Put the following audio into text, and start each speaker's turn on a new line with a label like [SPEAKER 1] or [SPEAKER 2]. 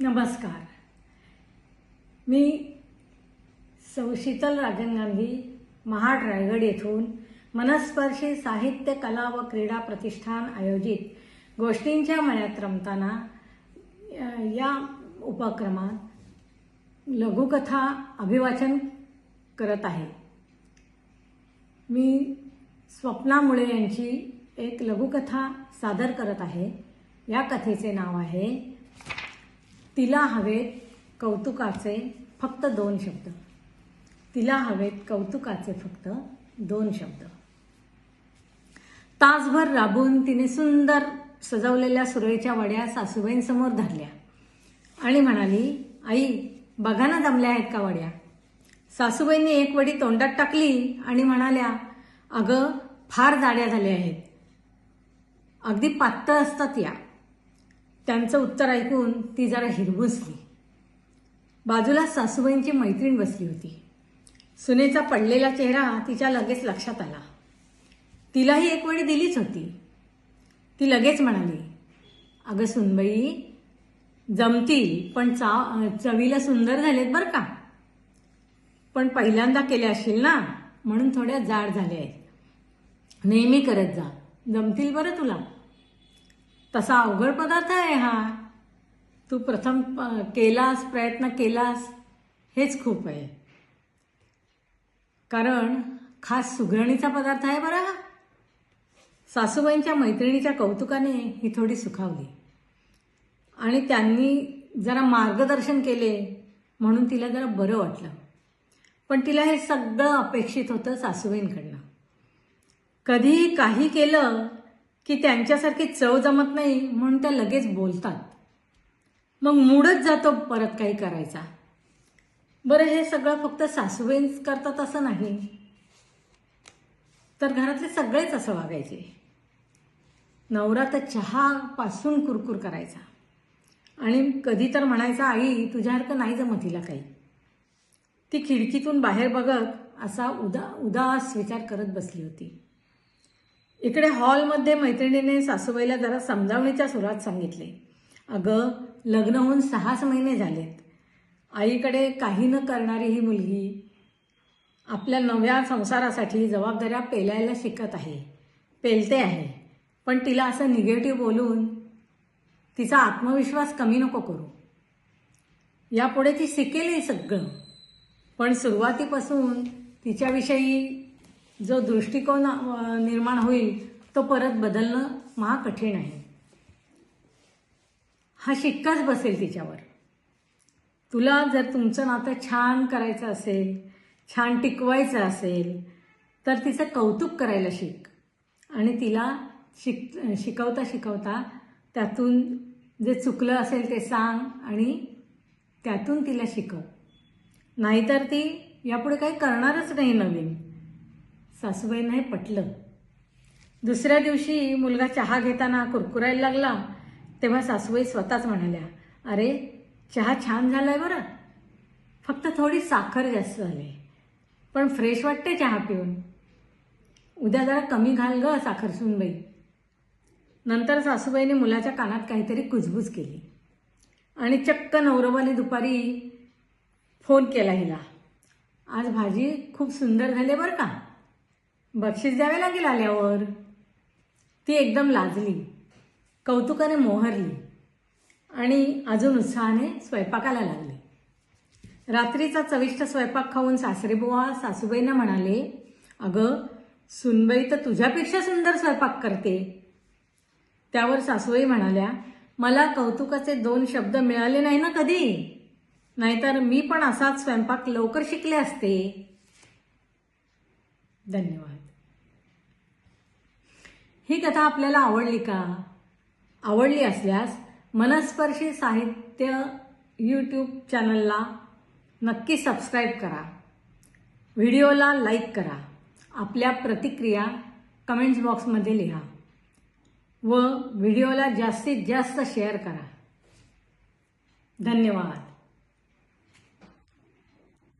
[SPEAKER 1] नमस्कार. मी सौ शीतल राजन गांधी महाड रायगड येथून मनस्पर्शी साहित्य कला व क्रीडा प्रतिष्ठान आयोजित गोष्टींच्या मळ्यात रमताना या उपक्रमात लघुकथा अभिवाचन करत आहे. मी स्वप्ना मुळे यांची एक लघुकथा सादर करत आहे. या कथेचे नाव आहे तिला हवेत कौतुकाचे फक्त दोन शब्द. तिला हवेत कौतुकाचे फक्त दोन शब्द. तासभर राबून तिने सुंदर सजवलेल्या सुरेच्या वड्या सासूबाईंसमोर धरल्या. आणि म्हणाली आई बघा ना जमल्या आहेत का वड्या? सासूबाईंनी एक वडी तोंडात टाकली आणि म्हणाल्या अगं फार जाड्या झाल्या आहेत. अगदी पातळ असतात या. त्यांचं उत्तर ऐकून ती जरा हिरबुसली. बाजूला सासूबाईंची मैत्रीण बसली होती. सुनेचा पडलेला चेहरा तिच्या लगेच लक्षात आला. तिलाही एक वेळी दिलीच होती. ती लगेच म्हणाली अगं सुनबाई जमतील पण चा चवीला सुंदर झालेत बरं का? पण पहिल्यांदा केले असशील ना म्हणून थोड्या जाड झाल्या आहेत. नेहमी करत जा. जमतील बरं तुला. तसा अवघड पदार्थ आहे हा. तू प्रथम केलास प्रयत्न केलास हेच खूप आहे. कारण खास सुगरणीचा पदार्थ आहे बरं हा सासूबाईंच्या मैत्रिणीच्या कौतुकाने ही थोडी सुखावली. आणि त्यांनी जरा मार्गदर्शन केले म्हणून तिला जरा बरं वाटलं. पण तिला हे सगळं अपेक्षित होतं सासूबाईंकडनं. कधीही काही केलं की त्यांच्यासारखी चव जमत नाही म्हणून त्या लगेच बोलतात. मग मूडच जातो परत काही करायचा. बरं हे सगळं फक्त सासूबाईंच करतात असं नाही. तर घरातले सगळेच असं वागायचे. नवरा तर चहापासून कुरकुर करायचा. आणि कधी तर म्हणायचा आई तुझ्यासारखं नाही जमत तिला काही. ती खिडकीतून बाहेर बघत असा उदा उदास विचार करत बसली होती. इकडे हॉलमध्ये मैत्रिणीने सासूबाईला जरा समजावणीच्या सुरात सांगितले. अगं लग्न होऊन सहाच महिने झालेत. आईकडे काही न करणारी ही मुलगी आपल्या नव्या संसारासाठी जबाबदाऱ्या पेलायला शिकत आहे. पेलते आहे. पण तिला असं निगेटिव्ह बोलून तिचा आत्मविश्वास कमी नको करू. यापुढे ती शिकेल सगळं. पण सुरुवातीपासून तिच्याविषयी जो दृष्टिकोन निर्माण होईल तो परत बदलणं महाकठीण आहे. हा शिक्काच बसेल तिच्यावर. तुला जर तुमचं नातं छान करायचं असेल छान टिकवायचं असेल तर तिचं कौतुक करायला शिक. आणि तिला शिक शिकवता शिकवता त्यातून जे चुकलं असेल ते सांग आणि त्यातून तिला शिकव. नाहीतर ती यापुढे काही करणारच नाही नवीन. सासूबाईंना हे पटलं. दुसऱ्या दिवशी मुलगा चहा घेताना कुरकुरायला लागला तेव्हा सासूबाई स्वतःच म्हणाल्या अरे चहा छान झाला आहे बरं. फक्त थोडी साखर जास्त झाली. पण फ्रेश वाटते चहा पिऊन. उद्या जरा कमी घाल ग साखर सुनबाई. नंतर सासूबाईने मुलाच्या कानात काहीतरी कुजबूज केली आणि चक्क नवरोबाने दुपारी फोन केला हिला. आज भाजी खूप सुंदर झाली बरं का? बक्षीस द्यावे लागेल आल्यावर? ती एकदम लाजली कौतुकाने मोहरली आणि अजून उत्साहाने स्वयंपाकाला लागली. रात्रीचा चविष्ट स्वयंपाक खाऊन सासरेबुवा सासूबाईंना म्हणाले अगं सुनबाई तर तुझ्यापेक्षा सुंदर स्वयंपाक करते. त्यावर सासूबाई म्हणाल्या मला कौतुकाचे दोन शब्द मिळाले नाही ना कधी? नाहीतर मी पण असाच स्वयंपाक लवकर शिकले असते. धन्यवाद. ही कथा आपल्याला आवडली का? आवडली असल्यास मनस्पर्शी साहित्य यूट्यूब चॅनलला नक्की सबस्क्राईब करा. व्हिडिओला लाईक करा. आपल्या प्रतिक्रिया कमेंट्स बॉक्समध्ये लिहा. व व्हिडिओला जास्तीत जास्त शेअर करा. धन्यवाद.